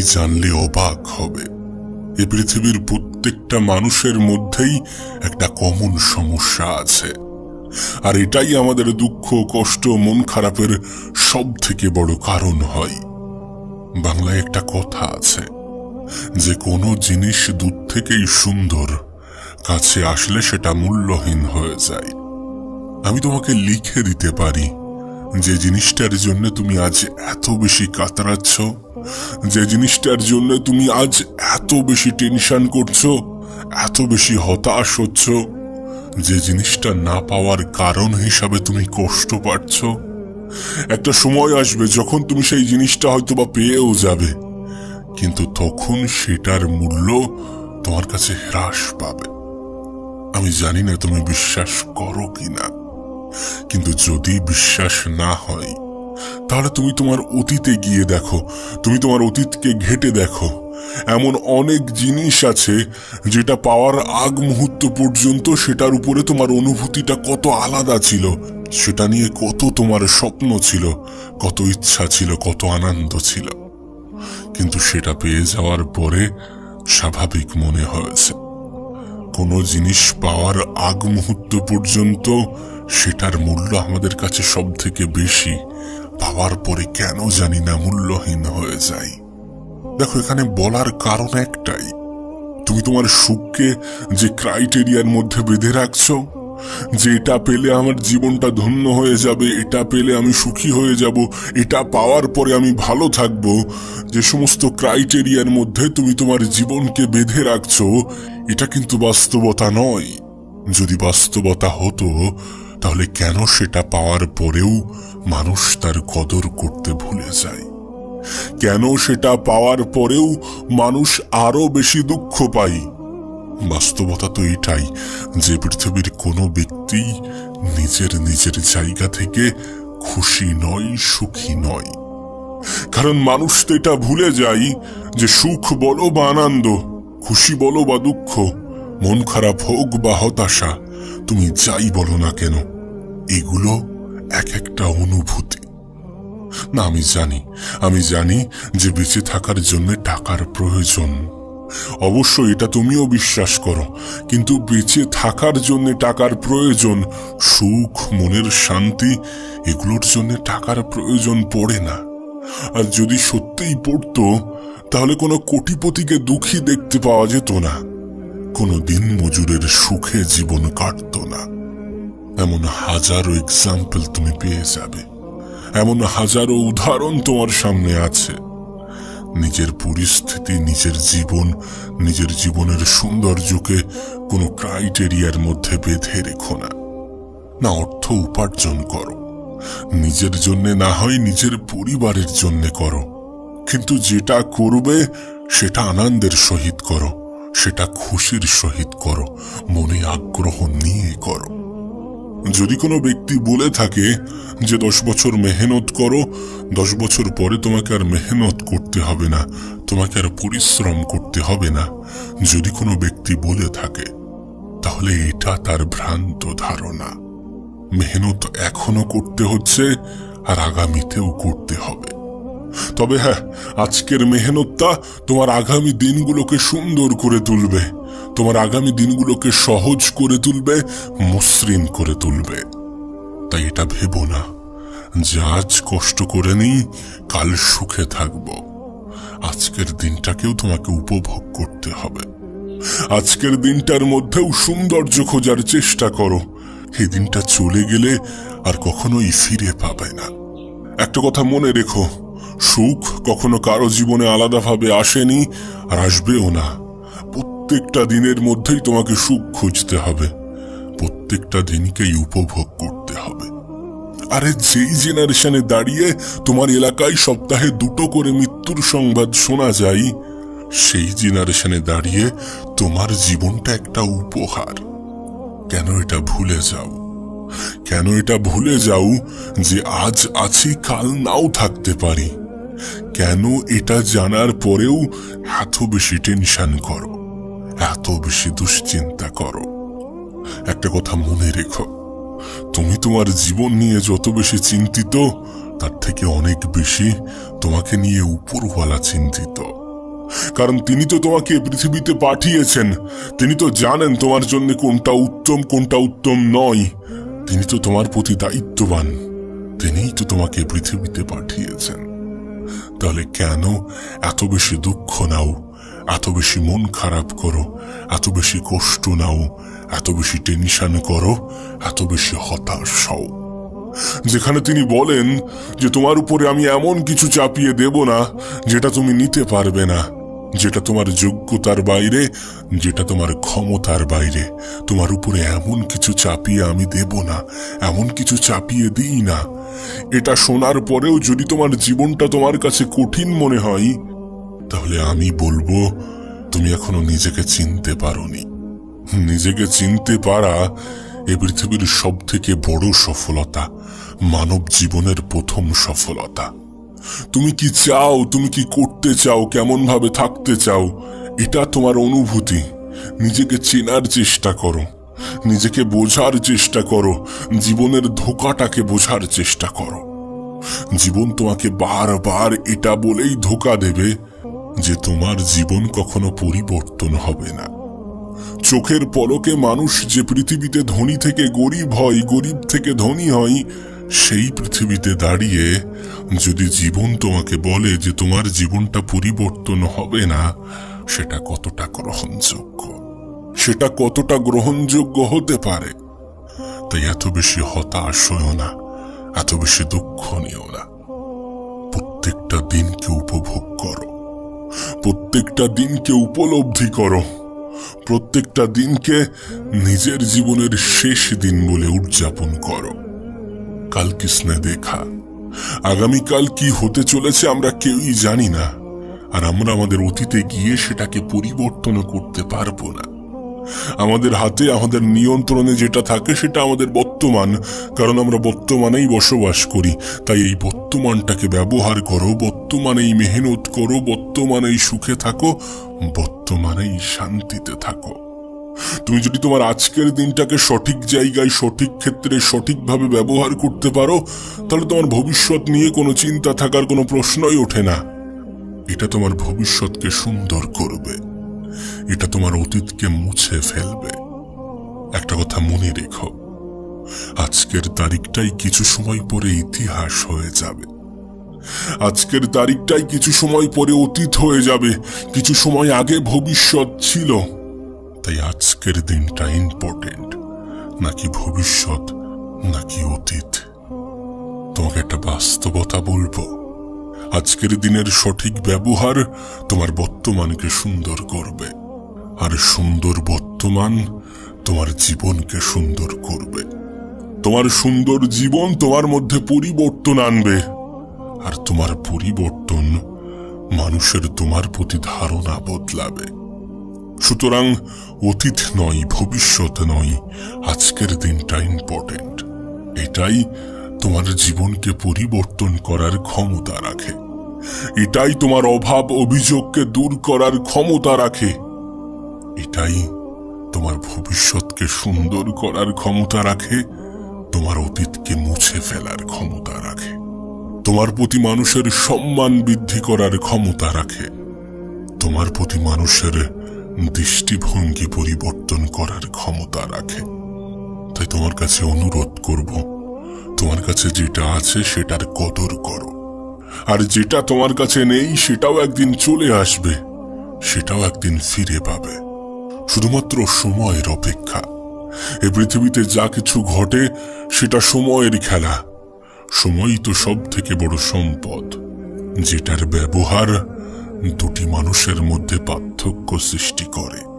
তুমি জানলে অবাক হবে। এ পৃথিবীর প্রত্যেকটা মানুষের মধ্যেই একটা কমন সমস্যা আছে। আর এটাই আমাদের দুঃখ, কষ্ট, মন খারাপের সব থেকে বড় কারণ হয়। বাংলায় একটা কথা আছে, যে কোনো জিনিস দূর থেকেই সুন্দর, কাছে আসলে সেটা মূল্যহীন হয়ে যায়। আমি তোমাকে লিখে দিতে পারি, যে জিনিসটার জন্য তুমি আজ এত বেশি কাতরাচ্ছ। যে জিনিসটার জন্য তুমি আজ এত বেশি টেনশন করছ, এত বেশি হতাশ হচ্ছ, যে জিনিসটা না পাওয়ার কারণ হিসাবে তুমি কষ্ট পাচ্ছ। একটা সময় আসবে যখন তুমি সেই জিনিসটা হয়তো বা পেয়েও যাবে, কিন্তু তখন সেটার মূল্য তোমার কাছে হ্রাস পাবে। আমি জানি না তুমি বিশ্বাস করো কিনা, কিন্তু যদি বিশ্বাস না হয় তাহলে তুমি তোমার অতীতে গিয়ে দেখো। তুমি তোমার অতীতকে ঘেটে দেখো। এমন অনেক জিনিস আছে যেটা পাওয়ার আগ মুহূর্ত পর্যন্ত সেটার উপরে তোমার অনুভূতিটা কত আলাদা ছিল, সেটা নিয়ে কত তোমার স্বপ্ন ছিল, কত ইচ্ছা ছিল, কত আনন্দ ছিল। কিন্তু সেটা পেয়ে যাওয়ার পরে স্বাভাবিক মনে হয়েছে, কোনো জিনিস পাওয়ার আগ মুহূর্ত পর্যন্ত সেটার মূল্য আমাদের কাছে সব থেকে বেশি পাওয়ার পরে কেন জানি না মূল্যহীন হয়ে যায় দেখো, এখানে বলার কারণ একটাই। তুমি তোমার সুখকে যে ক্রাইটেরিয়ার মধ্যে বেঁধে রাখছো, যে এটা পেলে আমার জীবনটা ধন্য হয়ে যাবে, এটা পেলে আমি সুখী হয়ে যাব, এটা পাওয়ার পরে আমি ভালো থাকব, যে সমস্ত ক্রাইটেরিয়ার মধ্যে তুমি তোমার জীবনকে বেঁধে রাখছো, এটা কিন্তু বাস্তবতা নয়। যদি বাস্তবতা হতো তাহলে কেন সেটা পাওয়ার পরেও মানুষ তার কদর করতে ভুলে যায়? কেন সেটা পাওয়ার পরেও মানুষ আরও বেশি দুঃখ পায়? বাস্তবতা তো এটাই, যে পৃথিবীর কোনো ব্যক্তি নিজের নিজের জায়গা থেকে খুশি নয়, সুখী নয়। কারণ মানুষ তো এটা ভুলে যায় যে সুখ বলো বা আনন্দ, খুশি বলো বা দুঃখ, মন খারাপ হোক বা হতাশা। তুমি যাই বলো না কেন, এগুলো এক একটা অনুভূতি। না, আমি জানি আমি জানি যে বেঁচে থাকার জন্য টাকার প্রয়োজন। অবশ্য এটা তুমিও বিশ্বাস করো, কিন্তু বেঁচে থাকার জন্য টাকার প্রয়োজন, সুখ, মনের শান্তি, এগুলোর জন্য টাকার প্রয়োজন পড়ে না। আর যদি সত্যিই পড়তো, তাহলে কোনো কোটিপতিকে দুঃখী দেখতে পাওয়া যেত না। কোনো দিন মজুরের সুখে জীবন কাটত না। এমন হাজারো এক্সাম্পল তুমি পেয়ে যাবে। এমন হাজারো উদাহরণ তোমার সামনে আছে। নিজের পরিস্থিতি, নিজের জীবন, নিজের জীবনের সৌন্দর্যকে কোনো ক্রাইটেরিয়ার মধ্যে বেঁধে রেখো না। না অর্থ উপার্জন করো। নিজের জন্য না হয় নিজের পরিবারের জন্য করো। কিন্তু যেটা করবে, সেটা আনন্দের সহিত করো। সেটা খুশির সহিত করো, মনে আগ্রহ নিয়ে করো। যদি কোনো ব্যক্তি বলে থাকে যে, দশ বছর মেহনত করো, দশ বছর পরে তোমাকে আর মেহনত করতে হবে না, তোমাকে আর পরিশ্রম করতে হবে না। যদি কোনো ব্যক্তি বলে থাকে, তাহলে এটা তার ভ্রান্ত ধারণা। মেহনত এখনও করতে হচ্ছে আর আগামীতেও করতে হবে। তবে হ্যাঁ আজকের মেহনতটা তোমার আগামী দিনগুলোকে সুন্দর করে তুলবে। তোমার আগামী দিনগুলোকে সহজ করে তুলবে, মসৃণ করে তুলবে। তাই এটা ভেবো না যে আজ কষ্ট করে নিই, কাল সুখে থাকব। আজকের দিনটাকেও তোমাকে উপভোগ করতে হবে। আজকের দিনটার মধ্যেও সৌন্দর্য খোঁজার চেষ্টা করো। এই দিনটা চলে গেলে আর কখনোই ফিরে পাবে না। একটা কথা মনে রেখো সুখ কখনো কারও জীবনে আলাদাভাবে আসেনি আর আসবেও না। প্রত্যেকটা দিনের মধ্যেই তোমাকে সুখ খুঁজতে হবে। প্রত্যেকটা দিনকেই উপভোগ করতে হবে। আরে যেই জেনারেশনে দাঁড়িয়ে তোমার এলাকায় সপ্তাহে দুটো করে মৃত্যুর সংবাদ শোনা যায়, সেই জেনারেশনে দাঁড়িয়ে তোমার জীবনটা একটা উপহার। কেন এটা ভুলে যাও? কেন এটা ভুলে যাও যে আজ আছি, কাল নাও থাকতে পারি? কেন এটা জানার পরেও এত বেশি টেনশন করো, এত বেশি দুশ্চিন্তা করো। একটা কথা মনে রেখো, তুমি তোমার জীবন নিয়ে যত বেশি চিন্তিত, তার থেকে অনেক বেশি তোমাকে নিয়ে উপরওয়ালা চিন্তিত। কারণ তিনি তো তোমাকে পৃথিবীতে পাঠিয়েছেন, তিনি তো জানেন তোমার জন্য কোনটা উত্তম কোনটা উত্তম নয়। তিনি তো তোমার প্রতি দায়িত্ববান, তিনিই তো তোমাকে পৃথিবীতে পাঠিয়েছেন। তাহলে কেন এত বেশি দুঃখ নাও? এত বেশি মন খারাপ করো? এত বেশি কষ্ট নাও? এত বেশি টেনশন করো? এত বেশি হতাশ হও। যেখানে তিনি বলেন যে তোমার উপরে আমি এমন কিছু চাপিয়ে দেব না যেটা তুমি নিতে পারবে না। যেটা তোমার যোগ্যতার বাইরে, যেটা তোমার ক্ষমতার বাইরে। তোমার উপরে এমন কিছু চাপিয়ে আমি দেব না, এমন কিছু চাপিয়ে দিই না। এটা শোনার পরেও যদি তোমার জীবনটা তোমার কাছে কঠিন মনে হয়, তাহলে আমি বলব, তুমি এখনও নিজেকে চিনতে পারোনি। নিজেকে চিনতে পারা এ পৃথিবীর সব থেকে বড় সফলতা, মানব জীবনের প্রথম সফলতা। তুমি কি চাও, তুমি কি করতে চাও কেমন ভাবে থাকতে চাও, এটা তোমার অনুভূতি। নিজেকে চেনার চেষ্টা করো, নিজেকে বোঝার চেষ্টা করো, জীবনের ধোকাটাকে বোঝার চেষ্টা করো। জীবন তোমাকে বারবার এটা বলেই ধোকা দেবে যে তোমার জীবন কখনো পরিবর্তন হবে না। চোখের পলকে মানুষ যে পৃথিবীতে ধনী থেকে গরিব হয়, গরিব থেকে ধনী হয় সেই পৃথিবীতে দাঁড়িয়ে যদি জীবন তোমাকে বলে যে তোমার জীবনটা পরিবর্তন হবে না, সেটা কতটা গ্রহণযোগ্য? সেটা কতটা গ্রহণযোগ্য হতে পারে? তাই এত বেশি হতাশ হও না, এত বেশি দুঃখ নিও না। প্রত্যেকটা দিনকে উপভোগ করো। প্রত্যেকটা দিনকে উপলব্ধি করো। প্রত্যেকটা দিনকে নিজের জীবনের শেষ দিন বলে উদযাপন করো। কাল কিসনে দেখা? আগামীকাল কি হতে চলেছে আমরা কেউই জানি না। আর আমরা আমাদের অতীতে গিয়ে সেটাকে পরিবর্তন করতে পারব না। আমাদের হাতে, আমাদের নিয়ন্ত্রণে যেটা থাকে সেটা আমাদের বর্তমান। কারণ আমরা বর্তমানেই বসবাস করি। তাই এই বর্তমানটাকে ব্যবহার করো। বর্তমানেই মেহনত করো। বর্তমানেই সুখে থাকো। বর্তমানেই শান্তিতে থাকো। তুমি যদি তোমার আজকের দিনটাকে সঠিক জায়গায়, সঠিক ক্ষেত্রে সঠিকভাবে ব্যবহার করতে পারো, তাহলে তোমার ভবিষ্যৎ নিয়ে কোনো চিন্তা থাকার কোনো প্রশ্নই ওঠে না। এটা তোমার ভবিষ্যৎকে সুন্দর করবে। এটা তোমার অতীতকে মুছে ফেলবে। একটা কথা মনে রেখো, আজকের তারিখটাই কিছু সময় পরে ইতিহাস হয়ে যাবে। আজকের তারিখটাই কিছু সময় পরে অতীত হয়ে যাবে, কিছু সময় আগে ভবিষ্যৎ ছিল। তাই আজকের দিনটা ইম্পর্টেন্ট নাকি ভবিষ্যৎ, নাকি অতীত? তোমাকে একটা বাস্তবতা বলব। আজকের দিনের সঠিক ব্যবহার তোমার বর্তমানকে সুন্দর করবে, আর সুন্দর বর্তমান তোমার জীবনকে সুন্দর করবে। তোমার সুন্দর জীবন তোমার মধ্যে পরিবর্তন আনবে, আর তোমার পরিবর্তন মানুষের তোমার প্রতি ধারণা বদলাবে। সুতরাং অতীত নয়, ভবিষ্যৎ নয়, আজকের দিনটা ইম্পর্টেন্ট এটাই তোমার জীবনকে পরিবর্তন করার ক্ষমতা রাখে। এটাই তোমার অভাব অভিযোগকে দূর করার ক্ষমতা রাখে। এটাই তোমার ভবিষ্যৎকে সুন্দর করার ক্ষমতা রাখে, তোমার অতীতকে মুছে ফেলার ক্ষমতা রাখে। তোমার প্রতি মানুষের সম্মান বৃদ্ধি করার ক্ষমতা রাখে। তোমার প্রতি মানুষের দৃষ্টিভঙ্গি পরিবর্তন করার ক্ষমতা রাখে। তাই তোমার কাছে অনুরোধ করব, তোমার কাছে যেটা আছে সেটার কদর করো। আর যেটা তোমার কাছে নেই সেটাও একদিন চলে আসবে, সেটাও একদিন ফিরে পাবে। শুধুমাত্র সময়ের অপেক্ষা। এ পৃথিবীতে যা কিছু ঘটে, সেটা সময়ের খেলা। সময়ই তো সব থেকে বড় সম্পদ। যেটার ব্যবহার দুটি মানুষের মধ্যে পার্থক্য সৃষ্টি করে।